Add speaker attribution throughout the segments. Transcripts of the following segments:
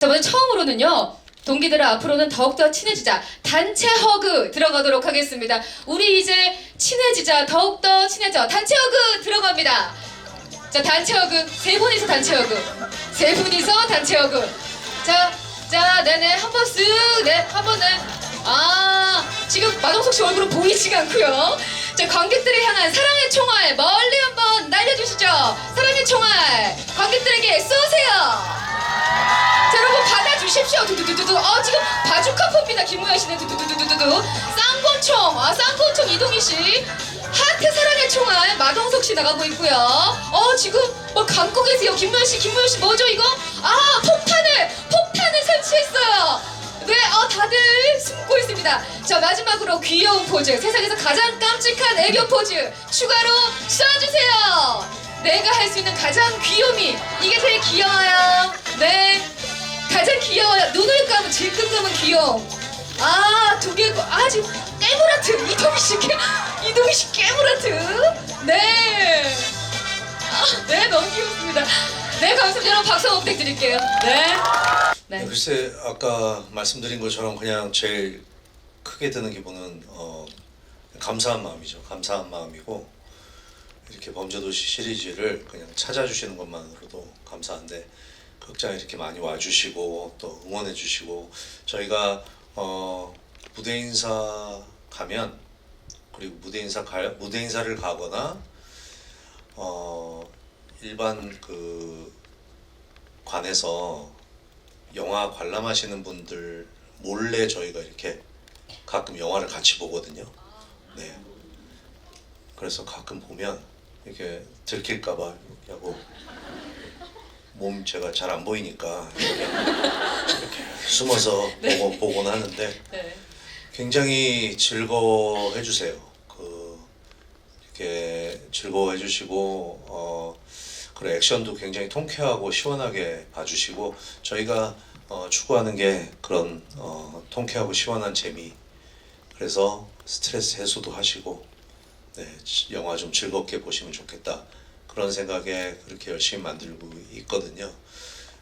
Speaker 1: 자, 먼저 처음으로는요. 동기들은 앞으로는 더욱더 친해지자 단체 허그 들어가도록 하겠습니다. 우리 이제 친해지자 더욱더 친해져 단체 허그 들어갑니다. 자 단체 허그 세 분이서 단체 허그 세 분이서 단체 허그 자, 자 네네 한 번 쓱 네 한 번은 아 지금 마동석 씨 얼굴은 보이지가 않고요. 자 관객들을 향한 사랑의 총알 멀리 한번 날려주시죠. 사랑의 총알 관객들에게 쏘세요. 자 여러분 받아주십시오 두두두두두 어 지금 바주카 팝니다 김무현 씨는 두두두두두두 쌍권총 아 쌍권총 이동희 씨 하트 사랑의 총알 마동석 씨 나가고 있고요 어 지금 뭐 감고 계세요 김무현 씨 김무현 씨 뭐죠 이거 아 폭탄을 폭탄을 설치했어요 네, 어, 다들 숨고 있습니다. 자, 마지막으로 귀여운 포즈. 세상에서 가장 깜찍한 애교 포즈. 추가로 쏴주세요. 내가 할 수 있는 가장 귀요미. 이게 제일 귀여워요. 네. 가장 귀여워요. 눈을 감은 질끈 감은 귀여움. 아, 두 개고. 아, 지금 깨물하트. 이동희 씨, 깨, 이동희 씨 깨물하트. 네. 아, 네, 너무 귀엽습니다. 네, 감사합니다. 여러분 박수 한번 부탁드릴게요. 네. 네.
Speaker 2: 글쎄 아까 말씀드린 것처럼 그냥 제일 크게 드는 기분은 어, 감사한 마음이죠. 감사한 마음이고 이렇게 범죄도시 시리즈를 그냥 찾아주시는 것만으로도 감사한데 극장에 이렇게 많이 와주시고 또 응원해주시고 저희가 어, 무대 인사 가면 그리고 무대 인사 가 무대 인사를 가거나 어, 일반 그 관에서 영화 관람하시는 분들 몰래 저희가 이렇게 가끔 영화를 같이 보거든요. 네. 그래서 가끔 보면 이렇게 들킬까봐 하고 몸 제가 잘 안 보이니까 이렇게, 이렇게 숨어서 보고 보곤 하는데
Speaker 1: 네.
Speaker 2: 굉장히 즐거워 해 주세요. 그 이렇게 즐거워 해 주시고 어 그런 액션도 굉장히 통쾌하고 시원하게 봐주시고 저희가 어, 추구하는 게 그런 어, 통쾌하고 시원한 재미. 그래서 스트레스 해소도 하시고 네, 지- 영화 좀 즐겁게 보시면 좋겠다 그런 생각에 그렇게 열심히 만들고 있거든요.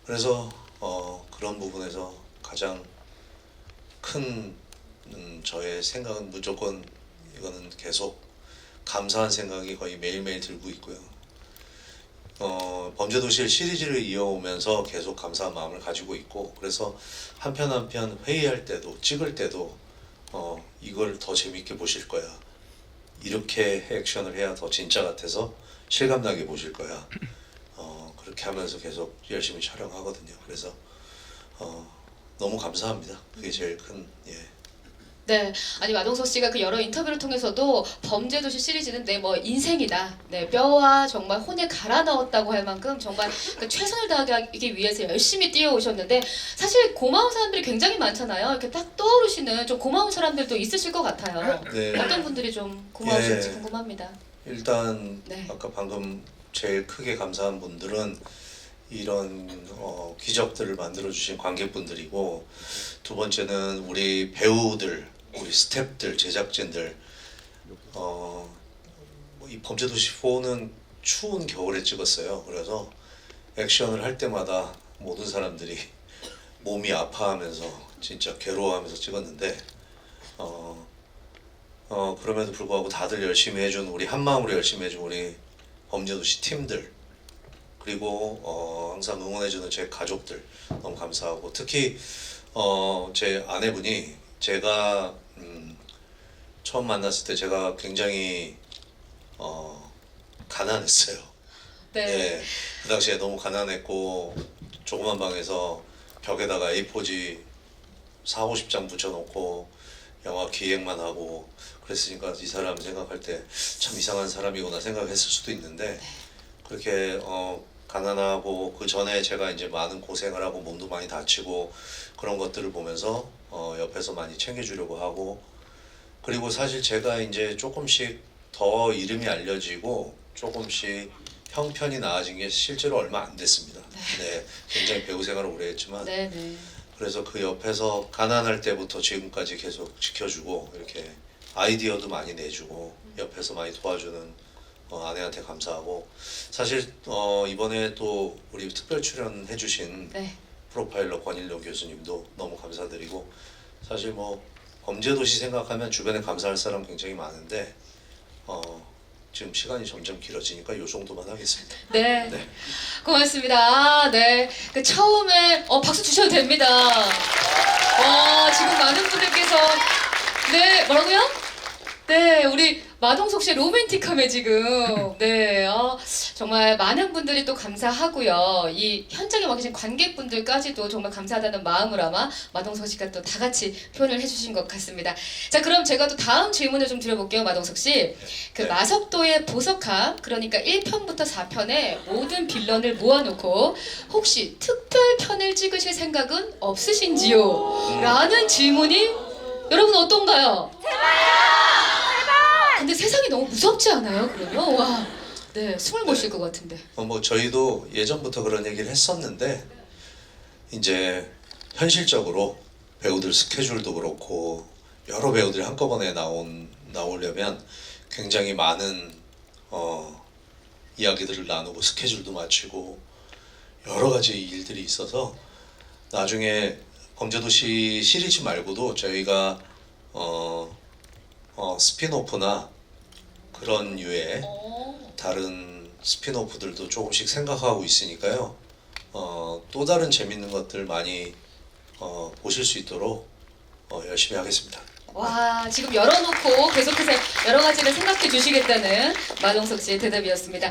Speaker 2: 그래서 어, 그런 부분에서 가장 큰 음, 저의 생각은 무조건 이거는 계속 감사한 생각이 거의 매일매일 들고 있고요. 어, 범죄도시를 시리즈를 이어오면서 계속 감사한 마음을 가지고 있고 그래서 한편 한편 회의할 때도 찍을 때도 어, 이걸 더 재밌게 보실 거야. 이렇게 액션을 해야 더 진짜 같아서 실감나게 보실 거야. 어, 그렇게 하면서 계속 열심히 촬영하거든요. 그래서 어, 너무 감사합니다. 그게 제일 큰 예.
Speaker 1: 네, 아니 마동석 씨가 그 여러 인터뷰를 통해서도 범죄도시 시리즈는 내 뭐 인생이다. 네, 뼈와 정말 혼에 갈아 넣었다고 할 만큼 정말 그 최선을 다하기 위해서 열심히 뛰어오셨는데 사실 고마운 사람들이 굉장히 많잖아요. 이렇게 딱 떠오르시는 좀 고마운 사람들도 있으실 것 같아요.
Speaker 2: 네.
Speaker 1: 어떤 분들이 좀 고마우실지
Speaker 2: 예.
Speaker 1: 궁금합니다.
Speaker 2: 일단
Speaker 1: 네.
Speaker 2: 아까 방금 제일 크게 감사한 분들은 이런 어, 기적들을 만들어 주신 관객분들이고 두 번째는 우리 배우들, 우리 스태프들, 제작진들 어, 뭐이 범죄도시 4는 추운 겨울에 찍었어요. 그래서 액션을 할 때마다 모든 사람들이 몸이 아파하면서 진짜 괴로워하면서 찍었는데 어, 어 그럼에도 불구하고 다들 열심히 해준 우리 한 마음으로 열심히 해준 우리 범죄도시 팀들 그리고 어 항상 응원해주는 제 가족들 너무 감사하고 특히 어 제 아내분이 제가 음 처음 만났을 때 제가 굉장히 어 가난했어요.
Speaker 1: 네.
Speaker 2: 네, 그 당시에 너무 가난했고 조그만 방에서 벽에다가 A4지 4, 50장 붙여놓고 영화 기획만 하고 그랬으니까 이 사람 생각할 때 참 이상한 사람이구나 생각했을 수도 있는데 그렇게 어 가난하고 그 전에 제가 이제 많은 고생을 하고 몸도 많이 다치고 그런 것들을 보면서 어 옆에서 많이 챙겨주려고 하고 그리고 사실 제가 이제 조금씩 더 이름이 알려지고 조금씩 형편이 나아진 게 실제로 얼마 안 됐습니다. 네, 굉장히 배우 생활을 오래 했지만
Speaker 1: 네, 네.
Speaker 2: 그래서 그 옆에서 가난할 때부터 지금까지 계속 지켜주고 이렇게 아이디어도 많이 내주고 옆에서 많이 도와주는 어, 아내한테 감사하고 사실 어, 이번에 또 우리 특별 출연해주신
Speaker 1: 네.
Speaker 2: 프로파일러 권일용 교수님도 너무 감사드리고 사실 뭐 범죄 도시 생각하면 주변에 감사할 사람 굉장히 많은데 어, 지금 시간이 점점 길어지니까 이 정도만 하겠습니다.
Speaker 1: 네.
Speaker 2: 네.
Speaker 1: 고맙습니다. 아, 네. 그 처음에 어 박수 주셔도 됩니다. 어, 지금 많은 분들께서 네, 뭐라고요? 네, 우리 마동석 씨의 로맨틱함에 지금 네, 어, 정말 많은 분들이 또 감사하고요. 이 현장에 와 계신 관객분들까지도 정말 감사하다는 마음을 아마 마동석 씨가 또 다 같이 표현을 해주신 것 같습니다. 자, 그럼 제가 또 다음 질문을 좀 드려볼게요, 마동석 씨. 그
Speaker 2: 네.
Speaker 1: 마석도의 보석함, 그러니까 1편부터 4편에 모든 빌런을 모아놓고 혹시 특별 편을 찍으실 생각은 없으신지요? 라는 질문이 여러분 어떤가요? 근데 세상이 너무 무섭지 않아요? 그러면 와, 네 숨을 못 쉴 것 같은데.
Speaker 2: 어, 뭐 저희도 예전부터 그런 얘기를 했었는데 이제 현실적으로 배우들 스케줄도 그렇고 여러 배우들이 한꺼번에 나온 나오려면 굉장히 많은 어, 이야기들을 나누고 스케줄도 맞추고 여러 가지 일들이 있어서 나중에 범죄도시 시리즈 말고도 저희가 어, 어, 스피노프나 그런 유의 다른 스피노프들도 조금씩 생각하고 있으니까요. 어, 또 다른 재밌는 것들 많이 어, 보실 수 있도록 어, 열심히 하겠습니다.
Speaker 1: 와 지금 열어놓고 계속해서 여러 가지를 생각해 주시겠다는 마동석 씨의 대답이었습니다.